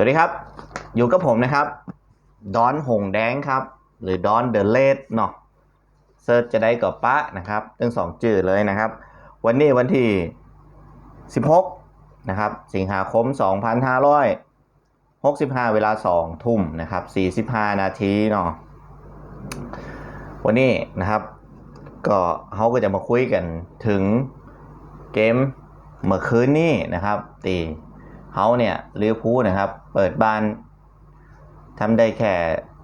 สวัสดีครับ อยู่กับผมนะครับ ดอนหงแดงครับ หรือดอนเดอะเลดเนาะเซิร์ชจะได้กับปะนะครับทั้งสองจื่อเลยนะครับ วันนี้วันที่ 16 นะครับ สิงหาคม 2565 เวลา 2 ทุ่มนะครับ 45 นาทีเนาะวันนี้นะครับ ก็เขาก็จะมาคุยกันถึงเกมเมื่อคืนนี้นะครับตี เขาเนี่ยลิเวอร์พูลนะครับ เปิดบ้านทำได้แค่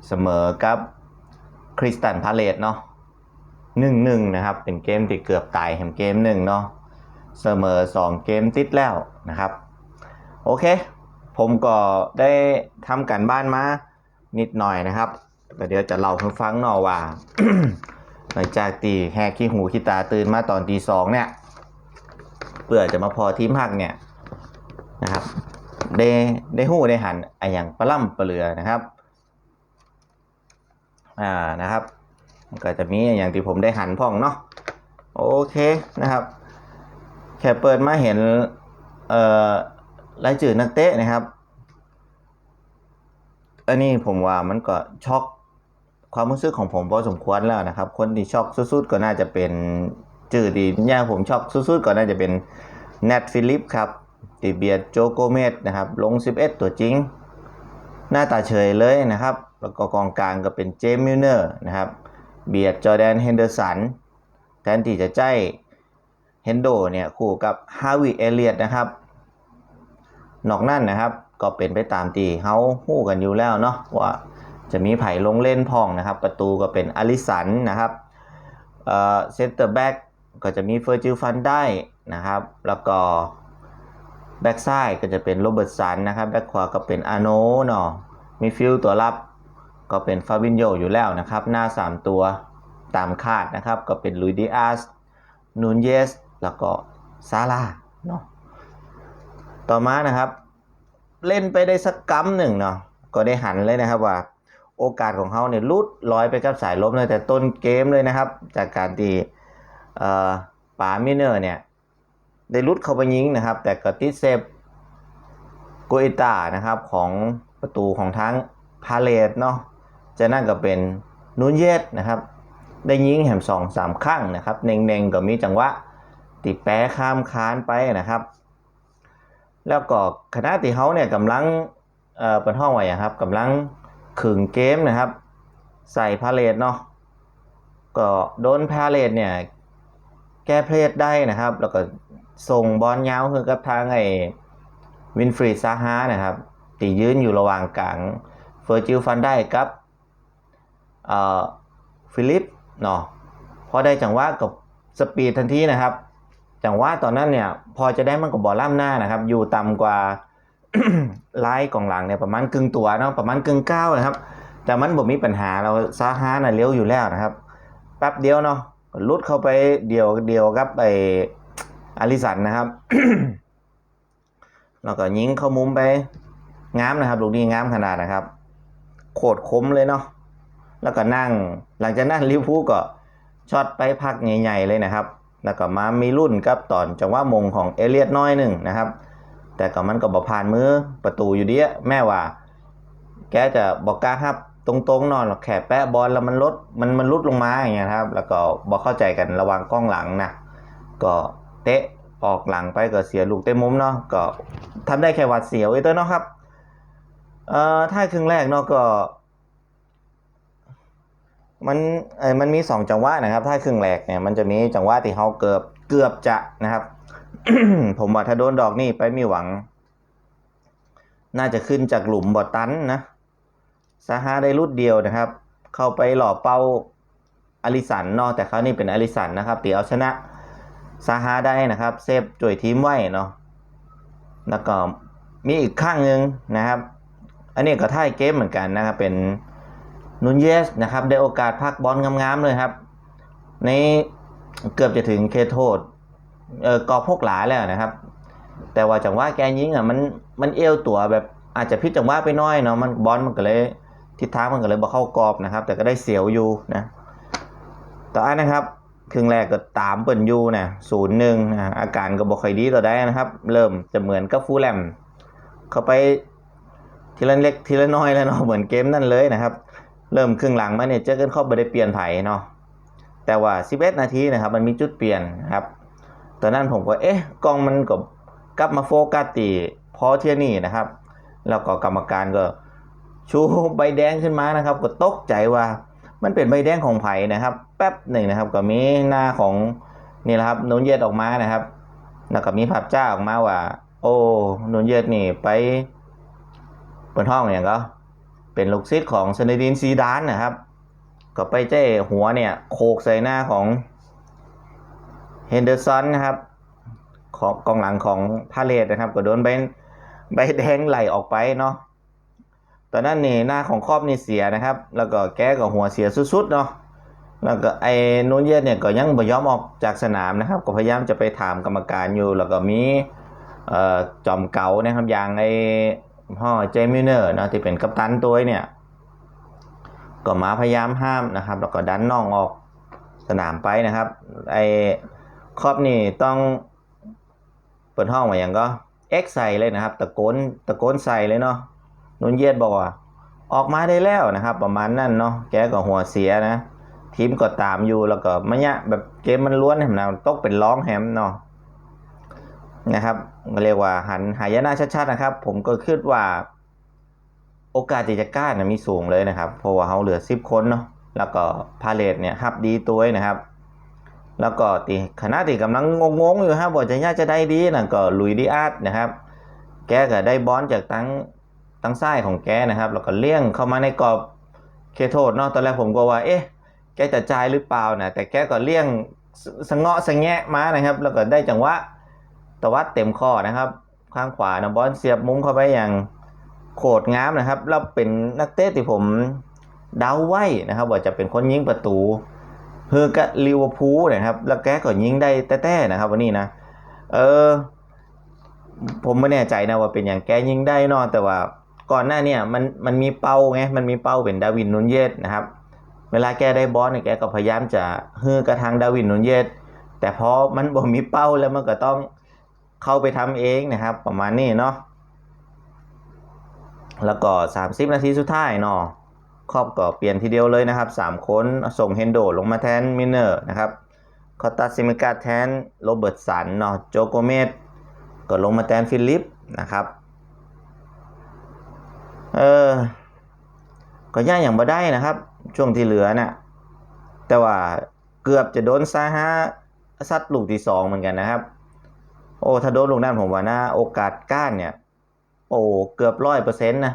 เสมอกับคริสตันพาเลตเนาะหนึ่งหนึ่งนะครับ เป็นเกมที่เกือบตายแห่งเกมหนึ่งเนาะเสมอสองเกมติดแล้วนะครับ โอเค ผมก็ได้ทำการบ้านมานิดหน่อยนะครับแต่เดี๋ยวจะเล่าให้ฟังเนาะว่า หลังจากตีแหกขี้หูขี้ตาตื่นมาตอนตีสองเนี่ยเพื่อจะมาพอทีมหักเนี่ย นะครับได้ได้หูได้หันไอะอย่างปลาล่ำปลาเรือนะครับอ่านะครับก็จะมีอย่างที่ผมได้หันพ่องเนาะโอเคนะครับ แค่เปิดมาเห็นเอ่อรายจื่อนักเตะนะครับ อันนี้ผมว่ามันก็ช็อกความรู้สึกของผมพอสมควรแล้วนะครับ คนที่ช็อกสุดๆก็น่าจะเป็นจื่อดีย่าผมช็อกสุดๆก็น่าจะเป็นเนทฟิลิปครับ ติเบียดโจโกเมสนะครับลง 11 ตัวจริง หน้าตาเฉยเลยนะครับ แล้วก็กองกลางก็เป็นเจมส์มิลเนอร์นะครับ เบียดจอแดนเฮนเดอร์สันแทนที่จะใจเฮนโดเนี่ยคู่กับฮาวิเอเลียตนะครับ นอกนั่นนะครับก็เป็นไปตามที่เขาฮู้กันอยู่แล้วเนาะว่าจะมีไผ่ลงเล่นพองนะครับ ประตูก็เป็นอลิสันนะครับเอ่อเซนเตอร์แบ็กก็จะมีเฟอร์จิลฟันได้นะครับ แล้วก็ แบ็กซ้ายก็จะเป็นโรเบิร์ตสันนะครับ แบ็กขวาก็เป็นอาโนเนาะมีฟิลตัวรับก็เป็นฟาบินโยอยู่แล้วนะครับ หน้า 3 ตัวตามคาดนะครับ ก็เป็นลุยดิอาสนูนเยส แล้วก็ซาร่าเนาะต่อมานะครับ เล่นไปได้สักกัมหนึ่งเนาะก็ได้หันเลยนะครับว่าโอกาสของเขาเนี่ยลุดลอยไปกับสายลมเลยแต่ต้นเกมเลยนะครับ จากการที่ป๋ามิเนอร์เนี่ย ได้ลุดเข้าไปยิงนะครับ แต่ก็ติดเซฟโกอิตานะครับของประตูของทั้งพาเลตเนาะจะนั่นก็เป็นนูนเยสนะครับ ได้ยิงแหมสองสามครั้งนะครับเน่งๆก็มีจังหวะติดแปะข้ามคานไปนะครับ แล้วก็คณะที่เขาเนี่ยกำลังเอ่อเป็นห้องไว้อะครับกำลังขึงเกมนะครับ ใส่พาเลตเนาะก็โดนพาเลตเนี่ยแก้เพลทได้นะครับ แล้วก็ ส่งบอลยาวคือกับทางไอ้วินฟรีซาฮานะครับตียืนอยู่ระหว่างกลางเฟอร์จิลฟันได้กับเอ่อฟิลิปเนาะพอได้จังหวะกับสปีดทันทีนะครับ จังหวะตอนนั้นเนี่ย พอจะได้มันกับบอลล่ำหน้านะครับ อยู่ต่ำกว่าไล่กองหลังเนี่ยประมาณกึ่งตัวเนาะประมาณกึ่งเก้านะครับ แต่มันบ่มีปัญหาเราซาฮาน่ะเลี้ยวอยู่แล้วนะครับแป๊บเดียวเนาะลุดเข้าไปเดียวเดียวกับไอ อาริสันนะครับแล้วก็ยิงเข้ามุมไปง้ามนะครับลูกนี้ง้ามขนาดนะครับ โคตรคมเลยเนาะแล้วก็นั่ง หลังจากนั้นลิวพูก็ช็อตไปพักใหญ่ๆเลยนะครับ แล้วก็มามีรุ่นกับตอนจังหวะมงของเอเลียดน้อยหนึ่งนะครับ แต่ก็มันก็บอกผ่านมือประตูอยู่ดีอะแม่ว่า แกจะบอกกล้าครับตรงๆนอนหรอกแค่แปะบอลแล้วมันลดมันมันลุดลงมาอย่างเงี้ยครับ แล้วก็บอกเข้าใจกันระวังกล้องหลังนะก็ เตะออกหลังไปก็เสียลูกเตะมุมเนาะก็ทำได้แค่วัดเสียวไอ้ตัวเนาะครับเอ่อถ้าครึ่งแรกเนาะก็ มันเออมันมีสองจังหวะนะครับ ถ้าครึ่งแรกเนี่ยมันจะมีจังหวะที่เขาเกือบเกือบจะนะครับ ผมว่าถ้าโดนดอกนี่ไปมีหวัง น่าจะขึ้นจากหลุมบอตันนะซาฮาได้รุดเดียวนะครับ เข้าไปหล่อเป้าอลิสันเนาะแต่เขานี่เป็นอลิสันนะครับตีเอาชนะ ซาฮาได้นะครับเซฟจ่วยทีมไว้เนาะแล้วก็มีอีกข้างหนึ่งนะครับ อันนี้ก็ท่ายเกมเหมือนกันนะครับ เป็นนุนเยสนะครับ ได้โอกาสพักบอลงามๆเลยครับ ในเกือบจะถึงเคโทษเออกอบพวกหลาแล้วนะครับ แต่ว่าจังหวะแกยิงอะมันมันเอวตัวแบบอาจจะพิจังหวะไปน้อยเนาะมันบอลมันก็เลยทิศทางมันก็เลยบ่เข้ากรอบนะครับ แต่ก็ได้เสียวอยู่นะ ต่ออันนะครับ ครึ่งแรกก็ตามเปิ่นยูนะศูนย์หนึ่งนะอาการก็บ่ค่อยดีต่อได้นะครับ เริ่มจะเหมือนกับฟูแลมเข้าไปทีละเล็กทีละน้อยแล้วเนาะเหมือนเกมนั่นเลยนะครับ เริ่มครึ่งหลังมาเนี่ยเจอกันเข้าไปได้เปลี่ยนไผ่เนาะแต่ว่า 11 นาทีนะครับ มันมีจุดเปลี่ยนนะครับตอนนั้นผมก็เอ๊ะกล้องมันก็กลับมาโฟกัสตีพอเทียนี่นะครับ แล้วก็กรรมการก็ชูใบแดงขึ้นมานะครับ ก็ตกใจว่า มันเป็นใบแดงของไผ่นะครับ แป๊บหนึ่งนะครับก็มีหน้าของนี่แหละครับนุนเย็ดออกมานะครับ แล้วก็มีภาพจ้าออกมาว่า โอ้นุนเย็ดนี่ไปเปิดห้องอย่างก็เป็นลูกศิษย์ของเซนดินซีดานนะครับ ก็ไปเจ้หัวเนี่ยโขกใส่หน้าของเฮนเดอร์สันนะครับของกองหลังของพาเลตนะครับ ก็โดนใบใบแดงไหลออกไปเนาะ ตอนนั้นนี่หน้าของครอบนี่เสียนะครับ แล้วก็แก้กับหัวเสียสุดๆเนาะแล้วก็ไอ้นูนเยสเนี่ยก็ยังบ่ยอมออกจากสนามนะครับ ก็พยายามจะไปถามกรรมการอยู่ แล้วก็มีเอ่อจอมเก่านะครับอย่างไอ้พ่อเจมิเนอร์นะที่เป็นกัปตันตัวเนี่ยก็มาพยายามห้ามนะครับ แล้วก็ดันน้องออกสนามไปนะครับ ไอ้ครอบนี่ต้องเปิดห้องมาอย่างก็เอ็กใส่เลยนะครับ ตะโกนตะโกนใส่เลยเนาะ นุนเยศบอกว่า ออกมาได้แล้วนะครับ ประมาณนั้นเนาะแกก็หัวเสียนะทีมก็ตามอยู่แล้วก็มันเนี่ยแบบเกมมันล้วนแหมนะตกเป็นร้องแฮมเนาะนะครับเรียกว่าหันหายนะชัดๆนะครับ ผมก็คิดว่า โอกาสที่จะกล้านะมีสูงเลยนะครับ เพราะว่าเขาเหลือสิบคนเนาะแล้วก็พาเลตเนี่ยฮับดีตัวนะครับ แล้วก็ตีขณะที่กำลังงงๆอยู่ครับว่าจะย่าจะได้ดีนะก็ลุยดีอาร์ตนะครับ แกก็ได้บอลจากตั้ง ตั้งซ้ายของแกนะครับ แล้วก็เลี้ยงเข้ามาในกรอบเคโทษเนาะตอนแรกผมก็ว่าเอ๊ะแกจะจ่ายหรือเปล่านะแต่แกก็เลี้ยงสสะเงาะสะแงะมานะครับ แล้วก็ได้จังหวะตวัดเต็มข้อนะครับ ข้างขวานะบอลเสียบมุ้งเข้าไปอย่างโคตรงามนะครับแล้วเป็นนักเตะที่ผมเดาไว้นะครับ ว่าจะเป็นคนยิงประตูเฮอกับลิเวอร์พูลนะครับ แล้วแกก็ยิงได้แต้ๆนะครับ วันนี้นะ เออผมไม่แน่ใจนะว่าเป็นอย่างแกยิงได้เนอะแต่ว่า ก่อนหน้าเนี่ยมันมันมีเป้าไงมันมีเป้าเป็นดาวินนุนเยสนะครับ เวลาแกได้บอลเนี่ยแกก็พยายามจะฮือกระทางดาวินนุนเยสแต่พอมันบ่มีเป้าแล้วมันก็ต้องเข้าไปทำเองนะครับ ประมาณนี้เนาะแล้วก็ 30 นาทีสุดท้ายเนาะครอบก็เปลี่ยนทีเดียวเลยนะครับ 3 คนส่งเฮนโดลงมาแทนมินเนอร์นะครับคอตาซิมิกาแทนโรเบิร์ตสันเนาะโจโกเมสก็ลงมาแทนฟิลิปนะครับ เออ ก็ย่าอย่างบ่ได้นะครับ ช่วงที่เหลือน่ะ แต่ว่าเกือบจะโดนซาฮะซัดลูกที่สองเหมือนกันนะครับ โอ้ถ้าโดนลูกนั้นผมว่านะโอกาสก้านเนี่ย โอ้เกือบร้อยเปอร์เซ็นต์นะ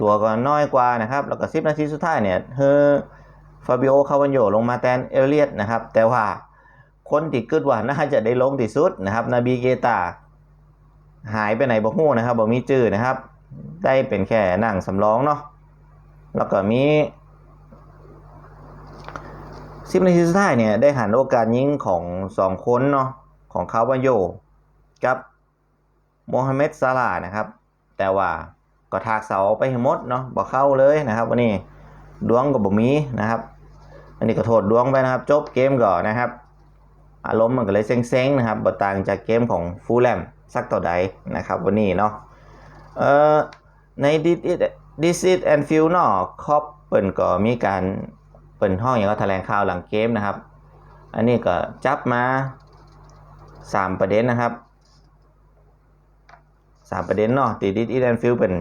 ตัวก็น้อยกว่านะครับ แล้วก็สิบนาทีสุดท้ายเนี่ยเฮอฟาบิโอคาวันโยลงมาแทนเอเลียตนะครับ แต่ว่าคนที่คิดว่าน่าจะได้ลงที่สุดนะครับ นาบีเกตาหายไปไหนบ่ฮู้นะครับบ่มีจื่อนะครับ ได้เป็นแค่นั่งสำรองเนาะแล้วก็มีสิบนาทีสุดท้ายเนี่ยได้หันโอกาสยิงของสองคนเนาะของคาวันโยกับโมฮัมเหม็ดซาลานะครับ แต่ว่าก็ทากเสาไปให้หมดเนาะบ่เข้าเลยนะครับ วันนี้ดวงก็บ่มีนะครับ อันนี้ก็โทษดวงไปนะครับ จบเกมก่อนนะครับ อารมณ์มันก็เลยเซ็งๆนะครับบ่ต่างจากเกมของฟูลแลมสักต่อใดนะครับ วันนี้เนาะ เอ่อใน This It This It and Feel เนาะคอบเปิ่นก็มีการเปิ่นห้องอย่างก็แถลงข่าวหลังเกมนะครับ อันนี้ก็จับมา 3 ประเด็นนะครับสามประเด็นเนาะตีดิสอีแดนฟิลเป็น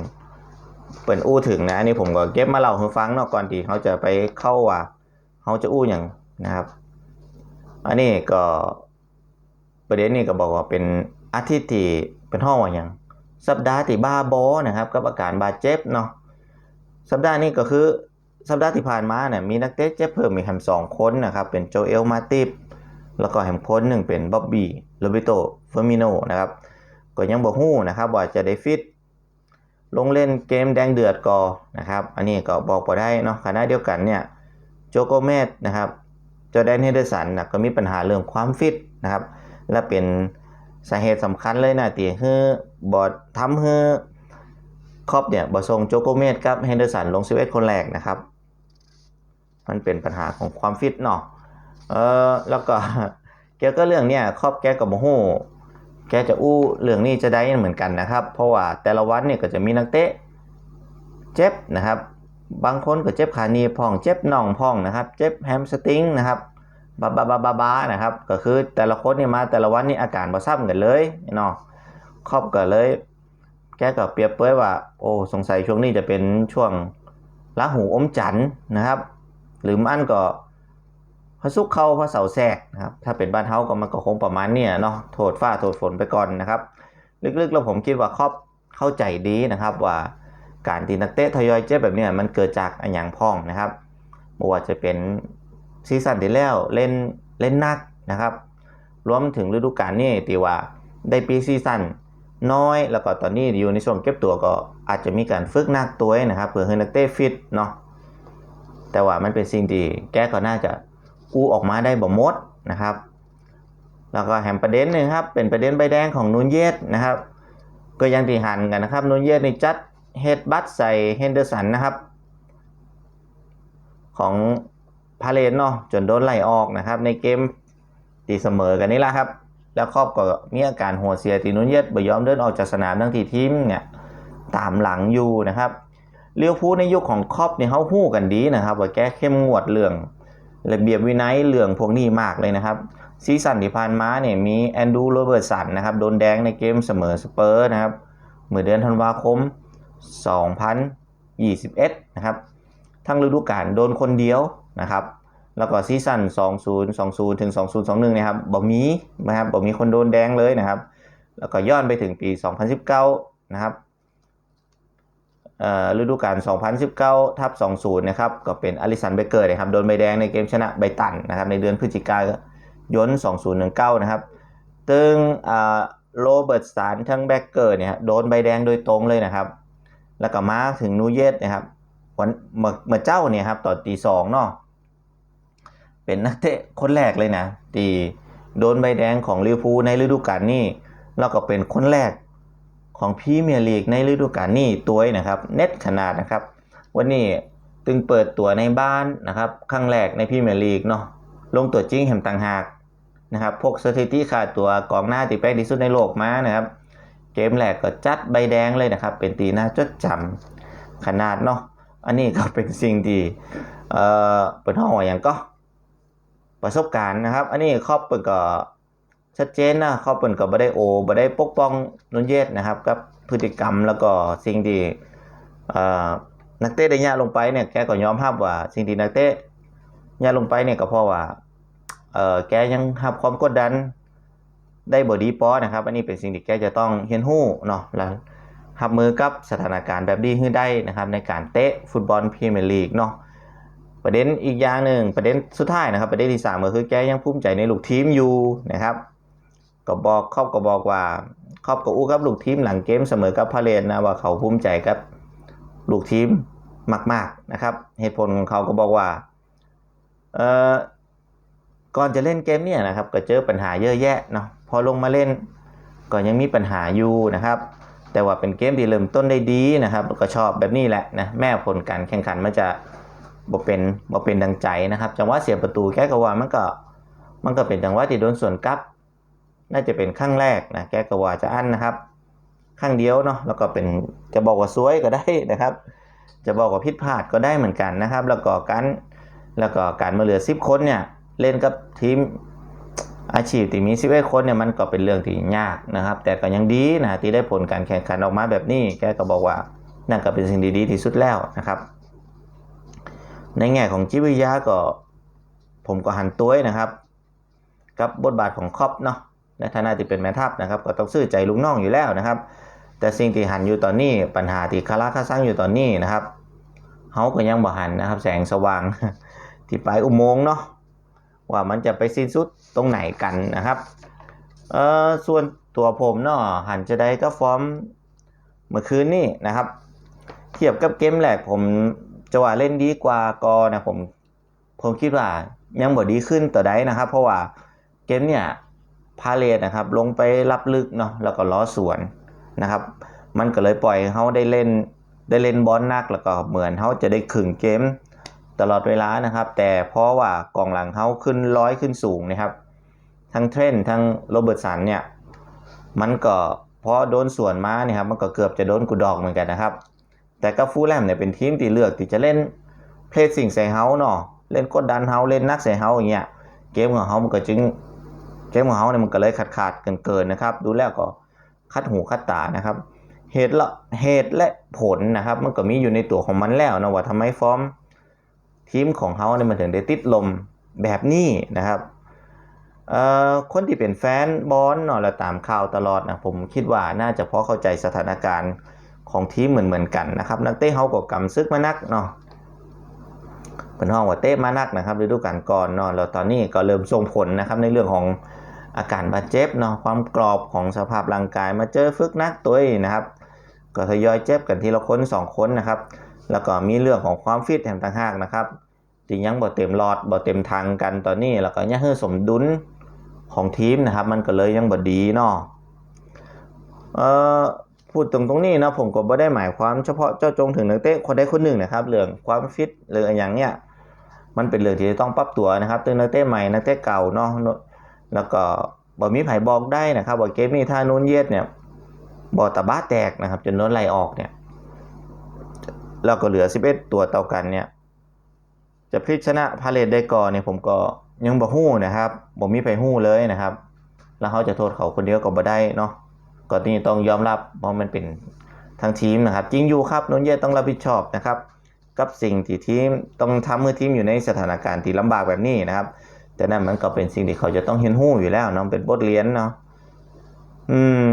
เป็นอู้ถึงนะอันนี้ผมก็เก็บมาเล่าให้ฟังเนาะก่อนที่เขาจะไปเข้าว่าเขาจะอู้อย่างนะครับ อันนี้ก็ประเด็นนี้ก็บอกว่าเป็นอาทิตย์ที่เป็นห้องว่าอย่าง สัปดาห์ที่บ้าบอนะครับกับอาการบาดเจ็บเนาะสัปดาห์นี้ก็คือสัปดาห์ที่ผ่านมาเนี่ยมีนักเตะเจ็บเพิ่มมีแฮมสองคนนะครับเป็นโจเอลมาติฟแล้วก็แฮมคนหนึ่งเป็นบ๊อบบี้โรเบโตเฟอร์มิโนนะครับก็ยังบอกฮู้นะครับว่าจะได้ฟิตลงเล่นเกมแดงเดือดกอนะครับอันนี้ก็บอกพอได้เนาะขณะเดียวกันเนี่ยโจโกเมสนะครับจอแดนเฮเดอร์สันนะก็มีปัญหาเรื่องความฟิตนะครับและเป็น สาเหตุสำคัญเลยนะที่ให้บอดทำให้ครอปเนี่ยบอส่งโจโกเมสกับเฮนเดอร์สันลง11คนแรกนะครับ มันเป็นปัญหาของความฟิตเนาะเออแล้วก็เกี่ยวกับเรื่องเนี่ยครอบแกกับโมโหแกจะอู้เรื่องนี้จะได้เหมือนกันนะครับ เพราะว่าแต่ละวันเนี่ยก็จะมีนักเตะเจ็บนะครับ บางคนก็เจ็บขาหนีพองเจ็บน่องพองนะครับ เจ็บแฮมสตริงนะครับ บาบาบาบาบานะครับ ก็คือแต่ละคนนี่มาแต่ละวันนี่อาการบ่ซ้ำกันเลยเนาะครอบก็เลย แกก็เปรียบเปยว่า โอ้สงสัยช่วงนี้จะเป็นช่วงละหูอมจันนะครับ หรือมันก็พระสุกเข้าพระเสาแทรกนะครับถ้าเป็นบ้านเฮาก็มันก็คงประมาณเนี่ยเนาะโทษฟ้าโทษฝนไปก่อนนะครับ ลึกๆแล้วผมคิดว่าครอบเข้าใจดีนะครับว่าการตีนักเตะทยอยเจ็บแบบนี้มันเกิดจากอันหยังพ้องนะครับไม่ว่าจะเป็น ซีซั่นที่แล้วเล่นเล่นนักนะครับรวมถึงฤดูกาลนี้ตีว่าได้ปีซีซั่นน้อยแล้วก็ตอนนี้อยู่ในช่วงเก็บตัวก็อาจจะมีการฝึกนักตัวนะครับเพื่อให้นักเตะฟิตเนาะแต่ว่ามันเป็นสิ่งที่แกก็น่าจะกู้ออกมาได้บ่มดนะครับ แล้วก็แหมประเด็นหนึ่งครับเป็นประเด็นใบแดงของนูนเยสนะครับ ก็ยังที่หันกันนะครับนูนเยสในจัดเฮดบัตใส่เฮนเดอร์สันนะครับ ของ พาเลนเนาะจนโดนไล่ออกนะครับ ในเกมตีเสมอกันนี่แหละครับ แล้วครอบก็มีอาการหัวเสียตีนูนเยสบ่ยอมเดินออกจากสนามทั้งที่ทีมเนี่ยตามหลังอยู่นะครับเลี้ยวพูในยุคของครอบเนี่ยเขาหู้กันดีนะครับว่าแกเข้มงวดเรื่องระเบียบวินัยเรื่องพวกนี้มากเลยนะครับซีซั่นที่ผ่านมาเนี่ยมีแอนดูโรเบิร์ตสันนะครับโดนแดงในเกมเสมอสเปอร์นะครับเมื่อเดือนธันวาคม 2021 นะครับ ทั้งฤดูกาลโดนคนเดียว นะครับแล้วก็ซีซั่น2020 ถึง 2021นะครับบ่มีนะครับบ่มีคนโดนแดงเลยนะครับ แล้วก็ย้อนไปถึงปี 2019 นะครับฤดูกาล 2019 ทับ 20 นะครับ ก็เป็นอลิสันเบเกอร์นะครับ โดนใบแดงในเกมชนะไบตันนะครับ ในเดือนพฤศจิกายนยนต์2019 นะครับซึ่งโรเบิร์ตสันทั้งแบ็กเกอร์เนี่ยโดนใบแดงโดยตรงเลยนะครับ แล้วก็มาถึงนูเยสนะครับวันเมื่อเมื่อเจ้าเนี่ยครับต่อตีสองเนาะ เป็นนักเตะคนแรกเลยนะตีโดนใบแดงของลิเวอร์พูลในฤดูกาลนี้แล้วก็เป็นคนแรกของพรีเมียร์ลีกในฤดูกาลนี้ตัวนะครับ เน็ตขนาดนะครับ วันนี้ตึงเปิดตัวในบ้านนะครับครั้งแรกในพรีเมียร์ลีกเนาะลงตัวจริงแหมต่างหากนะครับพวกสถิติขาดตัวกองหน้าตีแป้งที่สุดในโลกมานะครับ เกมแรกก็จัดใบแดงเลยนะครับ เป็นตีหน้าจดจำขนาดเนาะอันนี้ก็เป็นสิ่งที่เอ่อเป็นห้องอย่างก็ ประสบการณ์นะครับ อันนี้ครอบเปิดก็ชัดเจนนะครอบเปิดก็บ่ได้โอบ่ได้ปกป้องนุนเยสนะครับกับพฤติกรรมแล้วก็สิ่งที่นักเตะได้ยะลงไปเนี่ยแกก็ยอมรับว่าสิ่งที่นักเตะยาลงไปเนี่ยก็เพราะว่าเออแกยังรับความกดดันได้บอดีปอนะครับ อันนี้เป็นสิ่งที่แกจะต้องเรียนรู้เนาะแล้วรับมือกับสถานการณ์แบบนี้ให้ได้นะครับ ในการเตะฟุตบอลพรีเมียร์ลีกเนาะ ประเด็นอีกอย่างหนึ่งประเด็นสุดท้ายนะครับ ประเด็นที่สามก็คือแกยังภูมิใจในลูกทีมอยู่นะครับก็บอกครอบก็บอกว่าครอบก็อู้กับลูกทีมหลังเกมเสมอกับพาเลนนะว่าเขาภูมิใจกับลูกทีมมาก ๆนะครับ เหตุผลของเขาก็บอกว่าเอ่อก่อนจะเล่นเกมเนี่ยนะครับก็เจอปัญหาเยอะแยะเนาะพอลงมาเล่นก็ยังมีปัญหาอยู่นะครับ แต่ว่าเป็นเกมที่เริ่มต้นได้ดีนะครับก็ชอบแบบนี้แหละนะแม่ผลการแข่งขันมันจะ บ่เป็นบ่เป็นดังใจนะครับ จังหวะเสียประตูแก้กว่ามันก็มันก็เป็นจังหวะที่โดนส่วนกลับ น่าจะเป็นครั้งแรกนะแก้กว่าจะอั้นนะครับครั้งเดียวเนาะแล้วก็เป็นจะบอกว่าซวยก็ได้นะครับ จะบอกว่าผิดพลาดก็ได้เหมือนกันนะครับ แล้วก็การแล้วก็การมาเหลือ10คนเนี่ยเล่นกับทีมอาชีพที่มี11คนเนี่ยมันก็เป็นเรื่องที่ยากนะครับ แต่ก็ยังดีนะที่ได้ผลการแข่งขันออกมาแบบนี้แกก็บอกว่านั่นก็เป็นสิ่งดีๆที่สุดแล้วนะครับ ในแง่ของจิตวิทยาก็ผมก็หันตัวนะครับ กับบทบาทของครอปเนาะในฐานะที่เป็นแม่ทัพนะครับ ก็ต้องซื่อใจลุงน้องอยู่แล้วนะครับ แต่สิ่งที่หันอยู่ตอนนี้ปัญหาที่คาราคาซังอยู่ตอนนี้นะครับเขาก็ยังบ่หันนะครับ แสงสว่างที่ปลายอุโมงค์เนาะว่ามันจะไปสิ้นสุดตรงไหนกันนะครับเอ่อส่วนตัวผมเนาะหันจะได้ก็ฟอร์มเมื่อคืนนี่นะครับ เทียบกับเกมแรกผม จะว่าเล่นดีกว่าก็นะผมผมคิดว่ายังบ่ดีขึ้นต่อได้นะครับ เพราะว่าเกมเนี่ยพาเลทนะครับ ลงไปรับลึกเนาะแล้วก็ล้อสวนนะครับ มันก็เลยปล่อยเขาได้เล่นได้เล่นบอลนักแล้วก็เหมือนเขาจะได้ขึงเกมตลอดเวลานะครับ แต่เพราะว่ากองหลังเขาขึ้นร้อยขึ้นสูงนะครับ ทั้งเทรนทั้งโรเบิร์ตสันเนี่ยมันก็พอโดนส่วนมาเนี่ยครับมันก็เกือบจะโดนกูดอกเหมือนกันนะครับ แต่กับฟูแลมเนี่ยเป็นทีมที่เลือกที่จะเล่นเพลสสิ่งใส่เฮาเนาะเล่นกดดันเฮาเล่นนักใส่เฮาอย่างเงี้ยเกมของเฮามันก็จึงเกมของเฮาเนี่ยมันก็เลยขาดขาดเกินเกินๆนะครับ ดูแล้วก็คัดหูคัดตานะครับเหตุละเหตุและผลนะครับ มันก็มีอยู่ในตัวของมันแล้วนะว่าทำไมฟอร์มทีมของเขาเนี่ยมันถึงได้ติดลมแบบนี้นะครับคนที่เป็นแฟนบอลเนาะแล้วตามข่าวตลอดนะผมคิดว่าน่าจะเพราะเข้าใจสถานการณ์ ของทีมเหมือนเหมือนๆกันนะครับนักเตะเขาก็กำซึกมานักเนาะเป็นห้องว่าเตะมานักนะครับฤดูกาลก่อนเนาะแล้วตอนนี้ก็เริ่มส่งผลนะครับในเรื่องของอาการบาดเจ็บเนาะความกรอบของสภาพร่างกายมาเจอฝึกนักตัวเองนะครับ ก็ทยอยเจ็บกันทีละคนสองคนนะครับ แล้วก็มีเรื่องของความฟิตแถมต่างหากนะครับที่ยังบ่เต็มหลอดบ่เต็มทางกันตอนนี้แล้วก็ยังให้สมดุลของทีมนะครับ มันก็เลยยังบ่ดีเนาะเอ่อ พูดตรงตรงนี้นะผมก็บ่ได้หมายความเฉพาะเจ้าจงถึงนักเตะคนใดคนหนึ่งนะครับเรื่องความฟิตหรืออย่างเนี้ยมันเป็นเรื่องที่จะต้องปรับตัวนะครับตึงนักเตะใหม่นักเตะเก่าเนาะแล้วก็บ่มีไผ่บอกได้นะครับว่าเกมนี้ถ้านูนเยสเนี่ยบอตาบ้าแตกนะครับ จนโดนไล่ออกเนี่ยแล้วก็เหลือ 11 ตัวเต่ากันเนี่ยจะพลิกชนะพาเลตได้ก่อนเนี่ยผมก็ยังบ่ฮู้นะครับบ่มีไผ่ฮู้เลยนะครับ แล้วเขาจะโทษเขาคนเดียวก็บ่ได้เนาะ ก็นี่ต้องยอมรับเพราะมันเป็นทางทีมนะครับ จริงอยู่ครับนนเย่ต้องรับผิดชอบนะครับ กับสิ่งที่ทีมต้องทำเมื่อทีมอยู่ในสถานการณ์ที่ลำบากแบบนี้นะครับ แต่นั่นมันก็เป็นสิ่งที่เขาจะต้องเห็นหู้อยู่แล้วเนาะเป็นบทเรียนเนาะอืม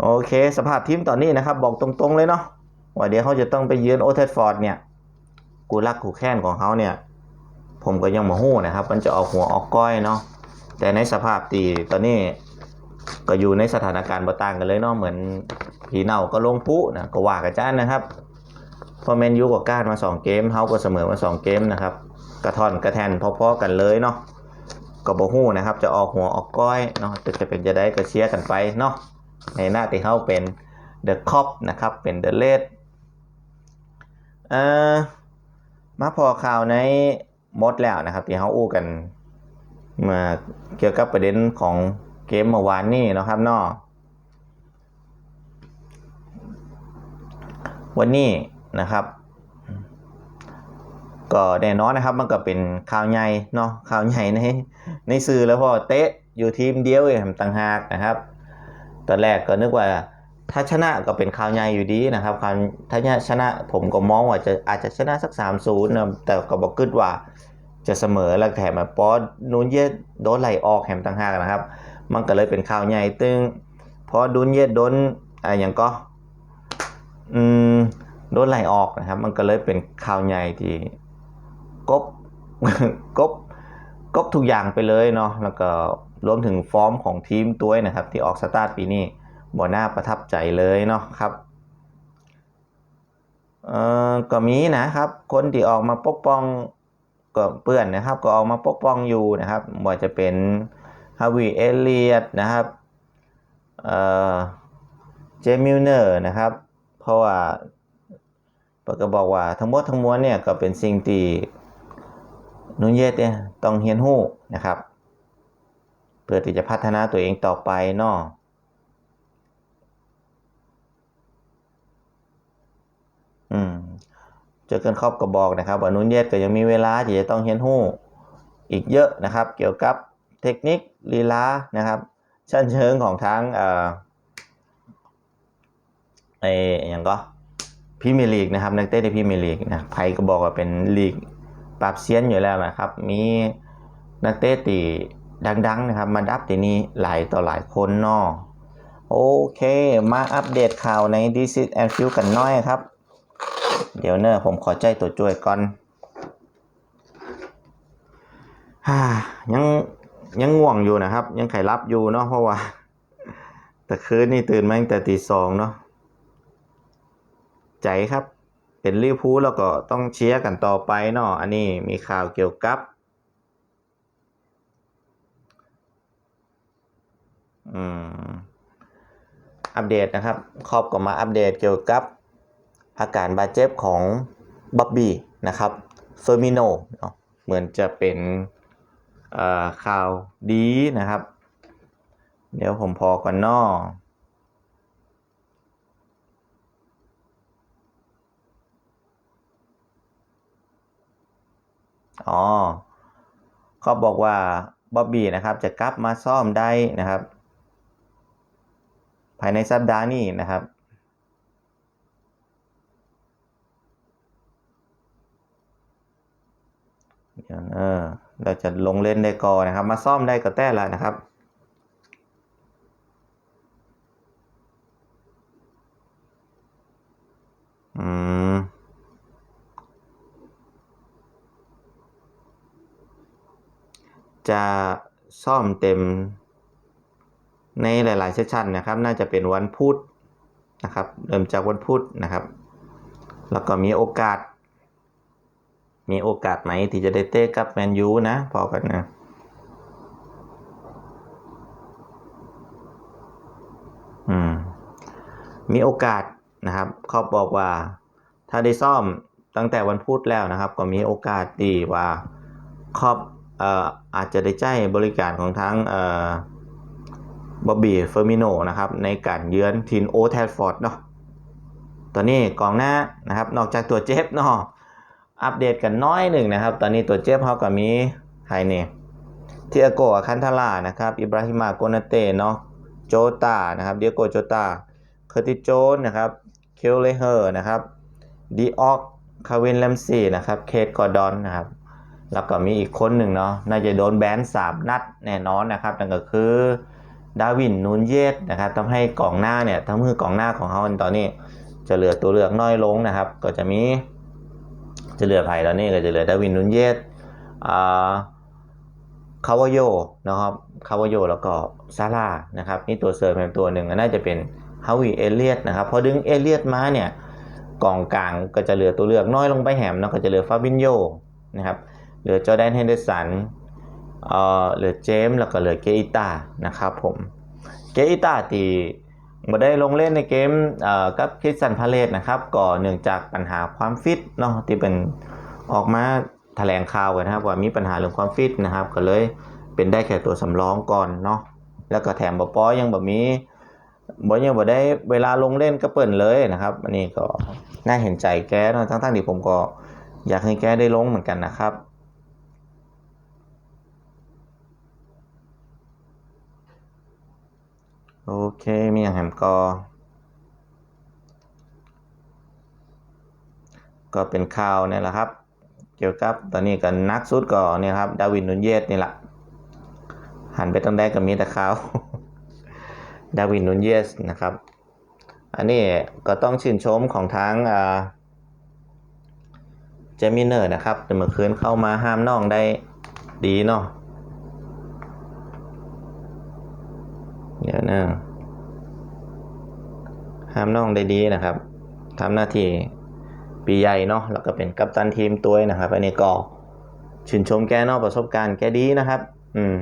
โอเค สภาพทีมตอนนี้นะครับ บอกตรงๆเลยเนาะว่าเดี๋ยวเขาจะต้องไปเยือนโอเทสฟอร์ดเนี่ย กูรักกูแค้นของเขาเนี่ย ผมก็ยังมาหู้นะครับ มันจะออกหัวออกก้อยเนาะแต่ในสภาพตีตอนนี้ ก็อยู่ในสถานการณ์บ่ต่างกันเลยเนาะเหมือนผีเน่าก็ลงปุ๊นะก็ว่ากันจ้านนะครับพอแมนยูก็ก้านมาสองเกมเฮาก็เสมอมาสองเกมนะครับกระท่อนกระแทนพอๆกันเลยเนาะก็บ่ฮู้นะครับ จะออกหัวออกก้อยเนาะแต่จะเป็นจะได้ก็เชียร์กันไปเนาะในหน้าที่เฮาเป็นเดอะคอปนะครับเป็นเดอะเลดเอ่อมาพอข่าวในมดแล้วนะครับที่เฮาอู้กันมาเกี่ยวกับประเด็นของ เกมเมื่อวานนี้นะครับนาะวันนี้นะครับ ก็แน่นอนนะครับมันก็เป็นข่าวใหญ่เนาะข่าวใหญ่ในในสื่อแล้วพอเตะอยู่ทีมเดียวเองต่างหากนะครับตอนแรกก็นึกว่าถ้าชนะก็เป็นข่าวใหญ่อยู่ดีนะครับการถ้าชนะผมก็มองว่าจะอาจจะชนะสัก3-0นะแต่ก็บอกคิดว่าจะเสมอแล้วแถมมาปอนูนเยสโดนไล่ออกแถมต่างหากนะครับ มันก็เลยเป็นข่าวใหญ่ตึงพอดูนเยสโดนอะไรอย่างก็อืมโดนไล่ออกนะครับ มันก็เลยเป็นข่าวใหญ่ที่กบกบกบทุกอย่างไปเลยเนาะแล้วก็รวมถึงฟอร์มของทีมตัวนะครับ ที่ออกสตาร์ทปีนี้บ่น่าประทับใจเลยเนาะครับเอ่อก็มีนะครับ คนที่ออกมาปกป้องก็เปื่อนนะครับ ก็ออกมาปกป้องอยู่นะครับว่าจะเป็น ฮาวิเอเลียตนะครับเอ่อเจมิลเนอร์นะครับ เพราะว่าปก็บอกว่าทั้งหมดทั้งมวลเนี่ยก็เป็นสิ่งที่นุนเยสเนี่ยต้องเฮียนหู้นะครับ เพื่อที่จะพัฒนาตัวเองต่อไปเนาะอืมเจอกันครอบกระบอกนะครับว่านุนเยสก็ยังมีเวลาที่จะต้องเฮียนหู้อีกเยอะนะครับ เกี่ยวกับเทคนิค ลีลานะครับชั้นเชิงของทั้งเอ่อไออย่างก็พรีเมีลีกนะครับนักเตะในพรีเมีลีกนะไพก็บอกว่าเป็นลีกปรับเซียนอยู่แล้วนะครับ มีนักเตะตีดัง ๆ นะครับ มาดับตีนี้หลายต่อหลายคนนาะโอเค มาอัปเดตข่าวใน d c and f i e l กันน้อยครับ เดี๋ยวเนอะผมขอใจตัวช่วยก่อนฮ่ายัง ยังง่วงอยู่นะครับ ยังไข่รับอยู่เนาะเพราะว่า แต่คืนนี่ตื่นมาตั้งแต่ตีสองเนาะใจครับ เป็นลิเวอร์พูลแล้วก็ต้องเชียร์กันต่อไปเนาะอันนี้มีข่าวเกี่ยวกับอัปเดตนะครับ ครอบก็มาอัปเดตเกี่ยวกับอาการบาดเจ็บของบับบี้นะครับเฟอร์มิโนเหมือนจะเป็น ข่าวดีนะครับ เดี๋ยวผมพอก่อนนออ๋อเขาบอกว่าบ๊อบบี้นะครับ จะกลับมาซ่อมได้นะครับ ภายในสัปดาห์นี้นะครับเดี๋ยวนะ เราจะลงเล่นได้ก่อนนะครับ มาซ่อมได้ก็แต่ละนะครับอืมจะซ่อมเต็มในหลาย ๆ เซสชันนะครับ น่าจะเป็นวันพุธนะครับ เริ่มจากวันพุธนะครับ แล้วก็มีโอกาส มีโอกาสไหมที่จะได้เตะกับแมนยูนะพอกันนะอืมมีโอกาสนะครับเขาบอกว่า ถ้าได้ซ่อมตั้งแต่วันพุธแล้วนะครับ ก็มีโอกาสดีว่าครอบเอ่ออาจจะได้ใจบริการของทั้งเอ่อบอบบี้เฟอร์มิโนนะครับ ในการเยือนทีมโอแทฟฟอร์ดเนาะตอนนี้กองหน้านะครับ นอกจากตัวเจ็บเนาะ อัปเดตกันน้อยหนึ่งนะครับ ตอนนี้ตัวเจ็บเขาก็มีใครเน่เทียโกอาคันทารานะครับ อิบราฮิมาโกนาเต้เนาะ โจตานะครับ เดียโกโจตา เคอร์ติโจนนะครับ เคลเลเฮอร์นะครับ ดีออกคาวินแลมซีนะครับ เคทกอร์ดอนนะครับ แล้วก็มีอีกคนหนึ่งเนาะ น่าจะโดนแบนสามนัดแน่นอนนะครับ นั่นก็คือดาวินนูนเยสนะครับทำให้กองหน้าเนี่ยทั้งมือกองหน้าของเขาตอนนี้ จะเหลือตัวเลือกน้อยลงนะครับ ก็จะมี จะเหลือไผ่ตอนนี้ก็จะเหลือดาวินนูนเยสอ่าคาวโยนะครับคาวโยแล้วก็ซาร่านะครับนี่ตัวเสริมเป็นตัวหนึ่งน่าจะเป็นฮาวิเอเลียตนะครับพอดึงเอเลียตมาเนี่ยกองกลางก็จะเหลือตัวเลือกน้อยลงไปแหมนะก็จะเหลือฟาบินโยนะครับเหลือจอแดนเฮนเดอร์สันเอ่อเหลือเจมส์แล้วก็เหลือเกอิตานะครับผมเกอิตาตี มาได้ลงเล่นในเกมเอ่อกับคริสันพาเลตนะครับก็เนื่องจากปัญหาความฟิตเนาะที่เป็นออกมาแถลงข่าวกันนะครับว่ามีปัญหาเรื่องความฟิตนะครับ ก็เลยเป็นได้แค่ตัวสำรองก่อนเนาะแล้วก็แถมบอปอยังแบบมีบอยังบ่ได้เวลาลงเล่นก็เปิดเลยนะครับ อันนี้ก็น่าเห็นใจแกเนาะทั้งๆที่ผมก็อยากให้แกได้ลงเหมือนกันนะครับ โอเค มีอย่างแหมก็ก็เป็นข่าวเนี่ยแหละครับ เกี่ยวกับตอนนี้กันนักสุดก็เนี่ยครับ ดาวินนุนเยสนี่แหละ หันไปตั้งแต่ก็มีแต่ข่าว ดาวินนุนเยสนะครับ อันนี้ก็ต้องชื่นชมของทางเจมิเนอร์นะครับแต่เมื่อคืนเข้ามาห้ามน้องได้ดีเนาะ เดี๋ยวนะห้ามน้องได้ดีนะครับทำหน้าที่ปีใหญ่เนาะแล้วก็เป็นกัปตันทีมตัวนะครับ อันนี้ก็ชื่นชมแกเนอกประสบการณ์แกดีนะครับ อืม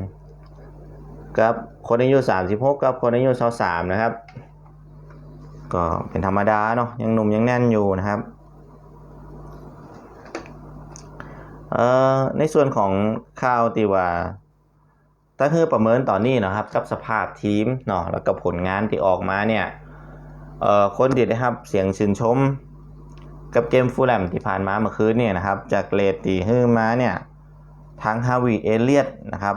กับคนอายุสามสิบหกกับคนอายุสามนะครับ ก็เป็นธรรมดาเนาะยังหนุ่มยังแน่นอยู่นะครับเอ่อในส่วนของข่าวตีว่า ถ้าคือประเมินตอนนี้นะครับกับสภาพทีมเนาะแล้วก็ผลงานที่ออกมาเนี่ยเอ่อคนที่ได้รับเสียงชื่นชม กับเกมฟูลแลมที่ผ่านมาเมื่อคืนเนี่ยนะครับ จากเรตตีฮื้อมาเนี่ยทางฮาวิเอเลียตนะครับ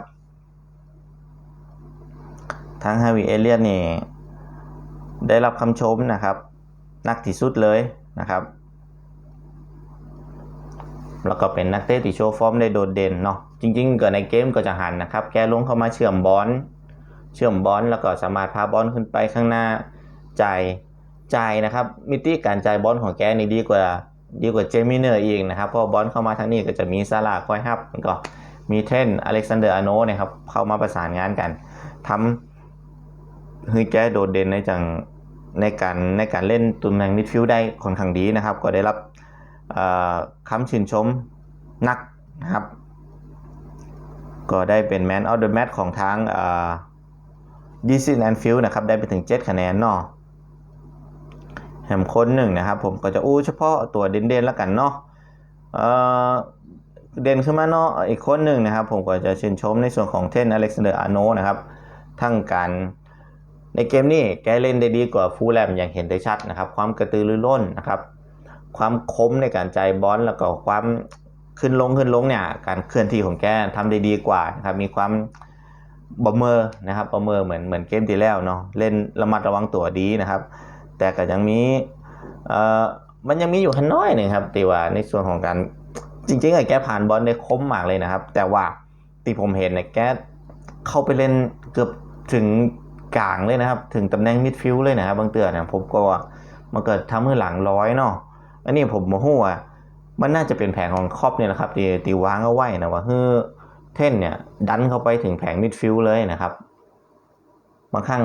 ทางฮาวิเอเลียตนี่ได้รับคำชมนะครับนักที่สุดเลยนะครับ แล้วก็เป็นนักเตะที่โชว์ฟอร์มได้โดดเด่นเนาะ จริงๆ เก็ในเกมก็จะหันนะครับ แกลงเข้ามาเชื่อมบอล เชื่อมบอลแล้วก็สามารถพาบอลขึ้นไปข้างหน้าจ่ายจ่ายนะครับ มิติการจ่ายบอลของแกนี่ดีกว่าดีกว่าเจมิเนอร์อีกนะครับเพราะบอลเข้ามาทางนี้ก็จะมีซาลาคอยฮับก็มีเทรนอเล็กซานเดอร์อโนนะครับเข้ามาประสานงานกันทำให้แกโดดเด่นในจังในการในการเล่นตำแหน่งมิดฟิลด์ได้ค่อนข้างดีนะครับ ก็ได้รับคำชื่นชมนักนะครับ ก็ได้เป็น Man of the Match ของทางดีซินแอนฟิลนะครับ ได้ไปถึง 7 คะแนนเนาะแหมคนหนึ่งนะครับผมก็จะอู้เฉพาะตัวเด่นๆแล้วกันเนาะเเด่นขึ้นมาเนาะอีกคนหนึ่งนะครับ ผมก็จะชื่นชมในส่วนของเทนอเล็กซานเดอร์อาโนนะครับทั้งการในเกมนี้แกเล่นได้ดีกว่าฟูลแลมอย่างเห็นได้ชัดนะครับ ความกระตือรือร้นนะครับ ความคมในการใจบอลแล้วก็ความ ขึ้นลงขึ้นลงเนี่ยการเคลื่อนที่ของแกทำได้ดีกว่านะครับมีความบอมเมอร์นะครับบอมเมอร์เหมือนเหมือนเกมที่แล้วเนาะเล่นระมัดระวังตัวดีนะครับ แต่ก็ยังมีเอ่อมันยังมีอยู่ขันน้อยหนึ่งครับตีว่าในส่วนของการจริงๆไอะแกผ่านบอลได้คมมากเลยนะครับ แต่ว่าที่ผมเห็นเนี่ยแกเข้าไปเล่นเกือบถึงกลางเลยนะครับ ถึงตำแหน่งมิดฟิลด์เลยนะครับบางเตือนเนี่ยผมก็ว่ามันเกิดทำให้หลังร้อยเนาะอันนี้ผมโมโหว่า มันน่าจะเป็นแผนของครอปเนี่ยนะครับที่ที่วางเอาไว้นะว่าเฮ้อเท่นเนี่ยดันเข้าไปถึงแผงมิดฟิลด์เลยนะครับบางครั้ง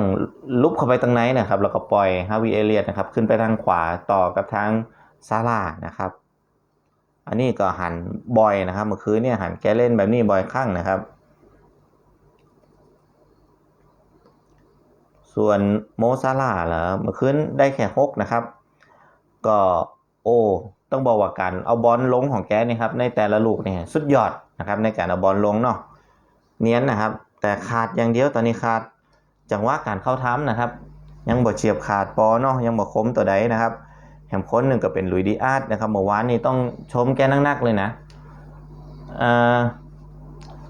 ลุกเข้าไปตรงไหนนะครับ แล้วก็ปล่อยฮาวิเอเลียตนะครับ ขึ้นไปทางขวาต่อกับทางซาร่านะครับ อันนี้ก็หันบ่อยนะครับ เมื่อคืนเนี่ยหันแกเล่นแบบนี้บ่อยครั้งนะครับ ส่วนโมซาร่าเหรอเมื่อคืนได้แค่หกนะครับ ก็โอ้ ต้องบอกว่าการเอาบอลลงของแกนี่ครับในแต่ละลูกเนี่ยสุดยอดนะครับในการเอาบอลลงเนาะเนียนนะครับ แต่ขาดอย่างเดียวตอนนี้ขาดจังหวะการเข้าท้ำนะครับ ยังบ่เฉียบขาดปอเนาะยังบ่คมตัวใดนะครับแถมคนหนึ่งก็เป็นลุยดีอาร์ตนะครับเมื่อวานนี้ต้องชมแกนักๆเลยนะ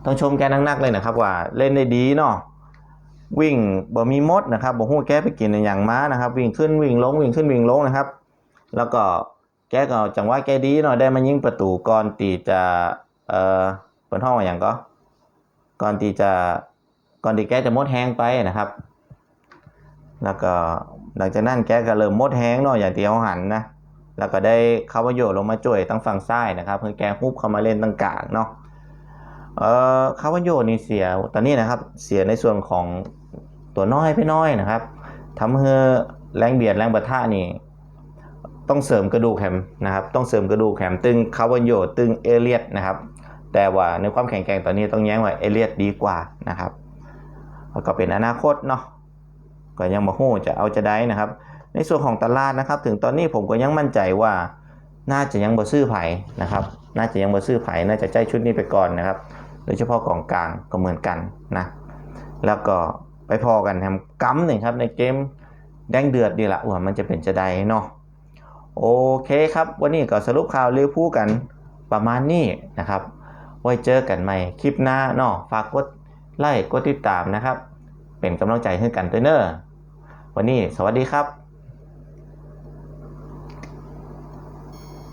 ต้องชมแกนักๆเลยนะครับว่าเล่นได้ดีเนาะวิ่งบ่มีมดนะครับบ่ฮู้แกไปกินอย่างม้านะครับ วิ่งขึ้นวิ่งลงวิ่งขึ้นวิ่งลงนะครับ แล้วก็ แกก็จังหวะแกดีเนาะได้มายิงประตูก่อนตีจะเอ่อเปิดห้องอย่างก็ ก่อนที่จะก่อนที่แกจะหมดแห้งไปนะครับ แล้วก็หลังจากนั้นแกก็เริ่มหมดแห้งเนาะอย่างที่เขาหันนะแล้วก็ได้คาร์วาโยลงมาช่วยตั้งฝั่งซ้ายนะครับเพื่อแกฮุบเข้ามาเล่นตั้งกลางเนาะเอ่อคาร์วาโยนี่เสียตอนนี้นะครับเสียในส่วนของตัวน้อยไปน้อยนะครับทำให้แรงเบียดแรงประทะนี่ ต้องเสริมกระดูกแขมนะครับต้องเสริมกระดูกแขมตึงคาร์วาโยตึงเอเลียตนะครับแต่ว่าในความแข็งแกร่งตอนนี้ต้องแย้งว่าเอเลียตดีกว่านะครับแล้วก็เป็นอนาคตเนาะก็ยังมาหู้จะเอาจะได้นะครับ ในส่วนของตลาดนะครับ ถึงตอนนี้ผมก็ยังมั่นใจว่าน่าจะยังบ่ซื้อไผ่นะครับ น่าจะยังบ่ซื้อไผ่น่าจะใจชุดนี้ไปก่อนนะครับ โดยเฉพาะกองกลางก็เหมือนกันนะแล้วก็ไปพอกันแฮมกัมหนึ่งครับในเกมแดงเดือดดีละว่ามันจะเป็นจะได้เนาะ โอเคครับ วันนี้ก็สรุปข่าวเรียวพูกันประมาณนี้นะครับ ไว้เจอกันใหม่คลิปหน้าเนาะฝากกดไลค์กดติดตามนะครับ เป็นกำลังใจให้กันด้วยเนอะวันนี้สวัสดีครับ